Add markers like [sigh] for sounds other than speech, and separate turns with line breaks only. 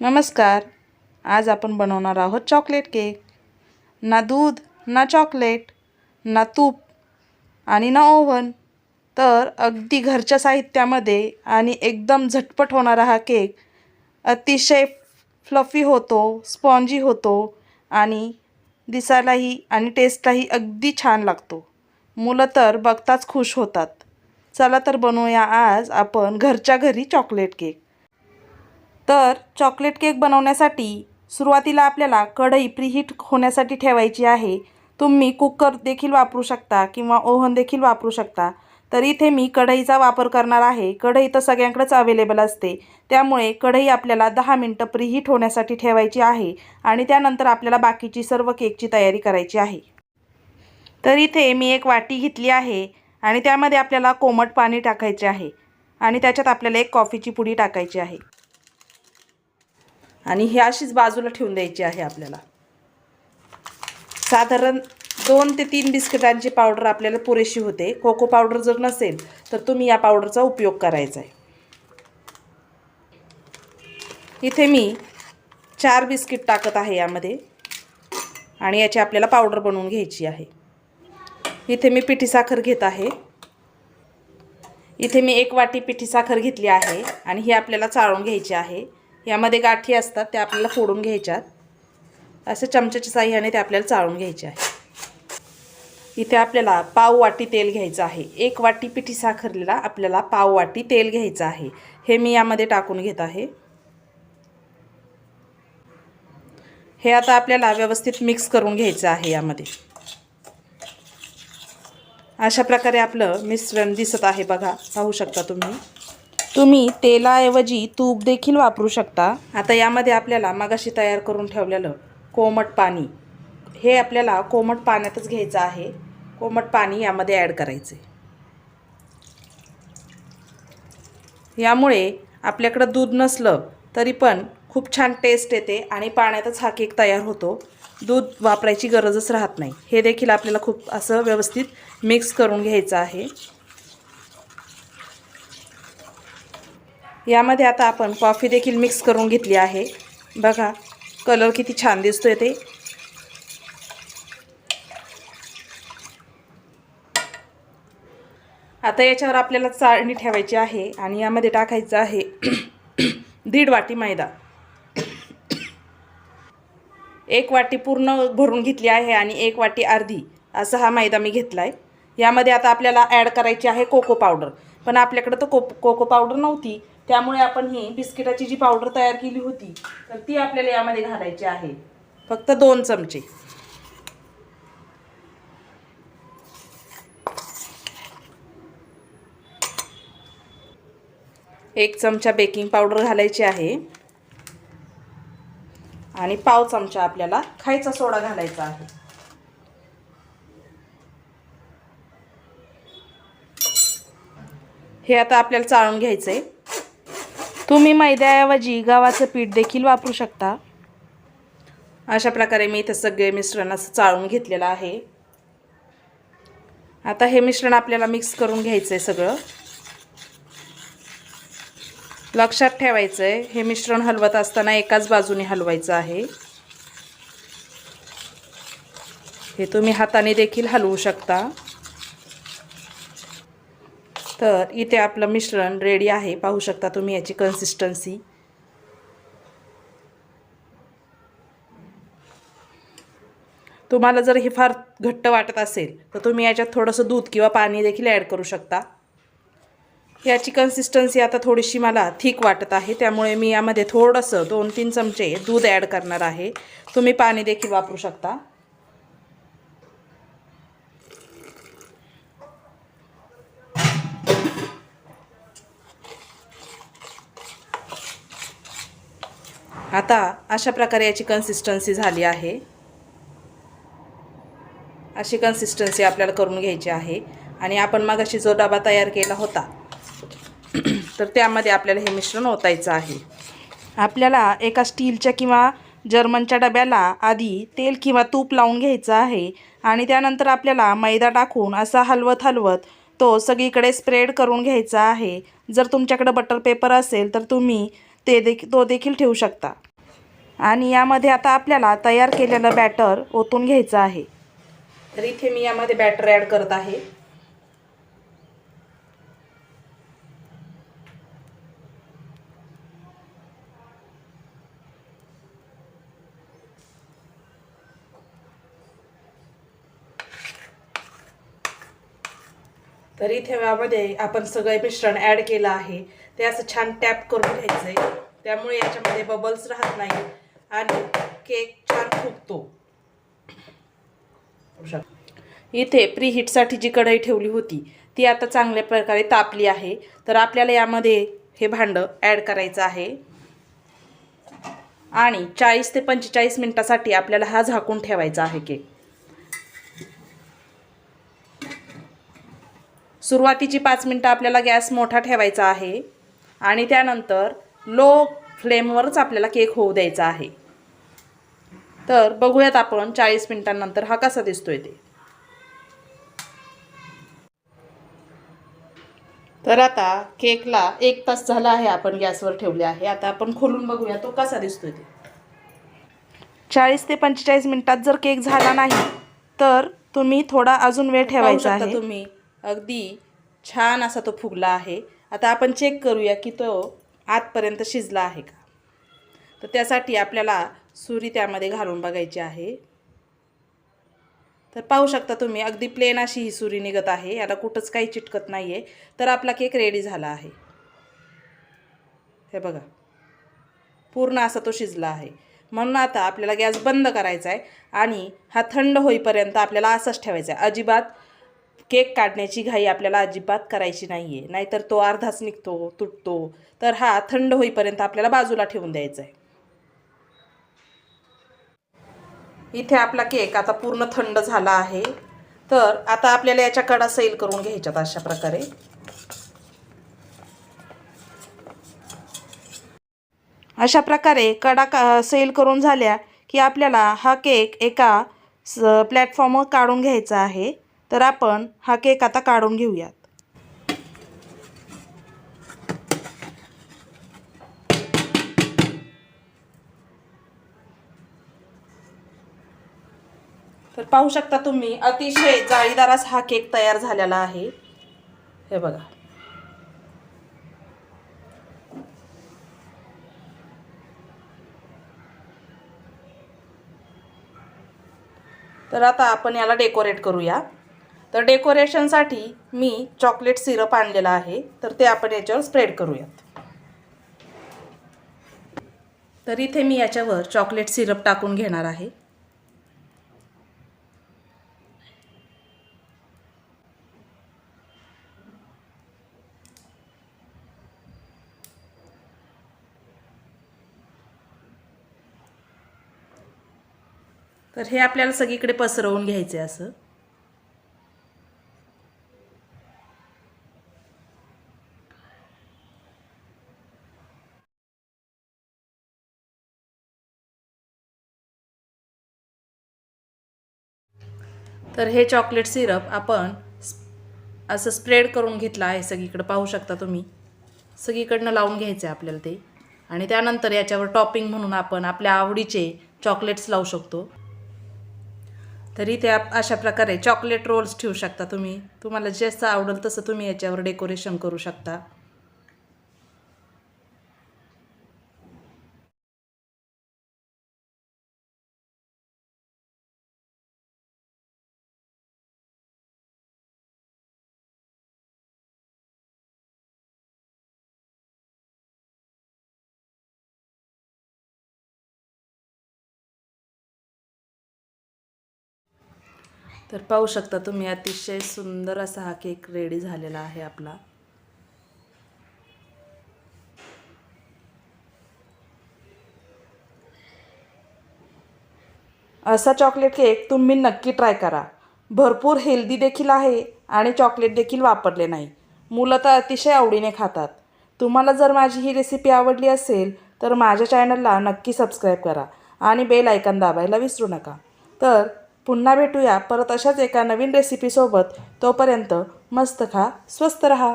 नमस्कार. आज आपण बनवणार आहोत चॉकलेट केक ना दूध ना चॉकलेट ना तूप आणि ना ओव्हन तर अगदी घरच्या साहित्यामध्ये आणि एकदम झटपट होणारा हा केक अतिशय फ्लफी होतो स्पॉन्जी होतो आणि दिसायलाही आणि टेस्टलाही अगदी छान लागतो. मुलं तर बघताच खुश होतात. चला तर बनवूया आज आपण घरच्या घरी चॉकलेट केक तर चॉकलेट केक बनवण्यासाठी सुरुवातीला आपल्याला कढई प्रीहीट होण्यासाठी ठेवायची आहे. तुम्ही कुकर देखील वापरू शकता किंवा ओव्हन देखील वापरू शकता. तर इथे मी कढईचा वापर करणार आहे. कढई तर सगळ्यांकडेच अवेलेबल असते. त्यामुळे कढई आपल्याला दहा मिनटं प्रीहीट होण्यासाठी ठेवायची आहे आणि त्यानंतर आपल्याला बाकीची सर्व केकची तयारी करायची आहे. तर इथे मी एक वाटी घेतली आहे आणि त्यामध्ये आपल्याला कोमट पाणी टाकायचे आहे आणि त्याच्यात आपल्याला एक कॉफीची पुडी टाकायची आहे. आणि ही अशीच बाजूला ठेवून द्यायची आहे आपल्याला. साधारण दोन ते तीन बिस्किटांची पावडर आपल्याला पुरेशी होते. कोको पावडर जर नसेल तर तुम्ही या पावडरचा उपयोग करायचा आहे. इथे मी चार बिस्किट टाकत आहे यामध्ये. आणि याची आपल्याला पावडर बनवून घ्यायची आहे. इथे मी पिठी साखर घेत आहे. इथे मी एक वाटी पिठी साखर घेतली आहे. आणि ही आपल्याला चाळून घ्यायची आहे. यामध्ये गाठी असतात त्या आपल्याला फोडून घ्यायच्यात. असे चमच्याच्या साह्याने ते आपल्याला चाळून घ्यायचे आहे. इथे आपल्याला पाव वाटी तेल घ्यायचं आहे. एक वाटी पिठी साखरलेला आपल्याला पाव वाटी तेल घ्यायचं आहे. हे मी यामध्ये टाकून घेत आहे. हे आता आपल्याला व्यवस्थित मिक्स करून घ्यायचं आहे यामध्ये. अशा प्रकारे आपलं मिश्रण दिसत आहे बघा. पाहू शकता तुम्ही. तुम्ही तेलाऐवजी तूप देखील वापरू शकता. आता यामध्ये आपल्याला मगाशी तयार करून ठेवलेलं कोमट पाणी. हे आपल्याला कोमट पाण्यातच घ्यायचं आहे. कोमट पाणी यामध्ये ॲड करायचे. यामुळे आपल्याकडं दूध नसलं तरी पण खूप छान टेस्ट येते आणि पाण्यातच हा केक तयार होतो. दूध वापरायची गरजच राहत नाही. हे देखील आपल्याला खूप असं व्यवस्थित मिक्स करून घ्यायचं आहे. यामध्ये आता आपण कॉफी देखील मिक्स करून घेतली आहे. बघा कलर किती छान दिसतोय ते. आता याच्यावर आपल्याला चाळणी ठेवायची आहे आणि यामध्ये टाकायचं आहे [clears throat] दीड वाटी मैदा. एक वाटी पूर्ण भरून घेतली आहे आणि एक वाटी अर्धी. असा हा मैदा मी घेतला आहे यामध्ये आता आपल्याला ॲड करायची आहे कोको पावडर पण आपल्याकडं तर को कोको पावडर नव्हती. त्यामुळे आपण ही बिस्किटाची जी पावडर तयार केली होती तर ती आपल्याला यामध्ये घालायची आहे. फक्त दोन चमचे. एक चमचा बेकिंग पावडर घालायची आहे. आणि पाव चमचा आपल्याला खायचा सोडा घालायचा आहे. हे आता आपल्याला चाळून घ्यायचं आहे तुम्ही मैद्याऐवजी गव्हाचं पीठ देखील वापरू शकता. अशा प्रकारे मी इथं सगळे मिश्रण असं चाळून घेतलेलं आहे. आता हे मिश्रण आपल्याला मिक्स करून घ्यायचं आहे सगळं. लक्षात ठेवायचं आहे हे मिश्रण हलवत असताना एकाच बाजूने हलवायचं आहे. हे तुम्ही हाताने देखील हलवू शकता. तर इथे आपलं मिश्रण रेडी आहे. पाहू शकता तुम्ही याची कन्सिस्टन्सी तुम्हाला जर हे फार घट्ट वाटत असेल तर तुम्ही याच्यात थोडंसं दूध किंवा पाणी देखील ॲड करू शकता. याची कन्सिस्टन्सी आता थोडीशी मला थिक वाटत आहे. त्यामुळे मी यामध्ये थोडंसं दोन तीन चमचे दूध ॲड करणार आहे. तुम्ही पाणी देखील वापरू शकता. आता अशा प्रकारे याची कन्सिस्टन्सी झाली आहे. अशी कन्सिस्टन्सी आपल्याला करून घ्यायची आहे. आणि आपण मग अशी जो डबा तयार केला होता तर त्यामध्ये आपल्याला हे मिश्रण ओतायचं आहे. आपल्याला एका स्टीलच्या किंवा जर्मनच्या डब्याला आधी तेल किंवा तूप लावून घ्यायचं आहे आणि त्यानंतर आपल्याला मैदा टाकून असा हलवत हलवत तो सगळीकडे स्प्रेड करून घ्यायचा आहे. जर तुमच्याकडे बटर पेपर असेल तर तुम्ही ते देखील तो देखील ठेवू शकता. आणि यामध्ये आता आपल्याला तयार केलेलं बॅटर ओतून घ्यायचं आहे. तर इथे मी यामध्ये बॅटर ॲड करत आहे. तर इथे यामध्ये आपण सगळे मिश्रण ॲड केलं आहे. ते असं छान टॅप करून घ्यायचं आहे त्यामुळे याच्यामध्ये बबल्स राहत नाही आणि केक छान फुगतो. इथे प्रीहीटसाठी जी कढई ठेवली होती ती आता चांगल्या प्रकारे तापली आहे. तर आपल्याला यामध्ये हे भांडं ॲड करायचं आहे. आणि चाळीस ते पंचेचाळीस मिनटासाठी आपल्याला हा झाकून ठेवायचा आहे केक. सुरुवातीची पाच मिनटं आपल्याला गॅस मोठा ठेवायचा आहे. आणि त्यानंतर लो फ्लेमवरच आपल्याला केक होऊ द्यायचा आहे. तर बघूयात आपण चाळीस मिनिटांनंतर हा कसा दिसतोय ते. तर आता केकला एक तास झाला आहे आपण गॅसवर ठेवले आहे. आता आपण खोलून बघूया तो कसा दिसतोय ते. चाळीस ते पंचेचाळीस मिनिटात जर केक झाला नाही तर तुम्ही थोडा अजून वेळ ठेवायचा आहे. तुम्ही. अगदी छान असा तो फुगला आहे. आता आपण चेक करूया की तो आतपर्यंत शिजला आहे का? तर त्यासाठी आपल्याला सुरी त्यामध्ये घालून बघायची आहे. तर पाहू शकता तुम्ही अगदी प्लेन अशी ही सुरी निघत आहे. याला कुठंच काही चिटकत नाही आहे तर आपला केक रेडी झाला आहे. हे बघा. पूर्ण असा तो शिजला आहे. म्हणून आता आपल्याला गॅस बंद करायचा आहे आणि हा थंड होईपर्यंत आपल्याला असाच ठेवायचा आहे अजिबात केक काढण्याची घाई आपल्याला अजिबात करायची नाही आहे नाहीतर तो अर्धाच निघतो तुटतो. तर हा थंड होईपर्यंत आपल्याला बाजूला ठेवून द्यायचा आहे इथे आपला केक आता पूर्ण थंड झाला आहे. तर आता आपल्याला याच्या कडा सैल करून घ्यायच्यात अशा प्रकारे. अशा प्रकारे कडा का सेल करून झाल्या की आपल्याला हा केक एका स प्लॅटफॉर्मवर काढून घ्यायचा आहे. तर आपण हा केक आता काढून घेऊयात. तर पाहू शकता तुम्ही अतिशय जाळीदारास हा केक तयार झालेला आहे. हे बघा. तर आता आपण याला डेकोरेट करूया. तर डेकोरेशनसाठी मी चॉकलेट सिरप आणलेला आहे. तर ते आपण याच्यावर स्प्रेड करूयात. तर इथे मी याच्यावर चॉकलेट सिरप टाकून घेणार आहे. तर हे आपल्याला सगळीकडे पसरवून घ्यायचे असं. तर हे चॉकलेट सिरप आपण असं स्प्रेड करून घेतलं आहे सगळीकडं. पाहू शकता तुम्ही. सगळीकडनं लावून घ्यायचं आहे आपल्याला ते. आणि त्यानंतर याच्यावर टॉपिंग म्हणून आपण आपल्या आवडीचे चॉकलेट्स लावू शकतो. तरी ते अशा प्रकारे चॉकलेट रोल्स ठेवू शकता तुम्ही. तुम्हाला जसं आवडेल तसं तुम्ही याच्यावर डेकोरेशन करू शकता. तर पाहू शकता तुम्ही अतिशय सुंदर असा हा केक रेडी झालेला आहे आपला. असा चॉकलेट केक तुम्ही नक्की ट्राय करा. भरपूर हेल्दी देखील आहे आणि चॉकलेट देखील वापरले नाही. मुलं तर अतिशय आवडीने खातात. तुम्हाला जर माझी ही रेसिपी आवडली असेल तर माझ्या चॅनलला नक्की सबस्क्राईब करा आणि बेल आयकन दाबायला विसरू नका. तर पुन्हा भेटूया परत अशाच एका नवीन रेसिपीसोबत तोपर्यंत मस्त खा स्वस्त रहा.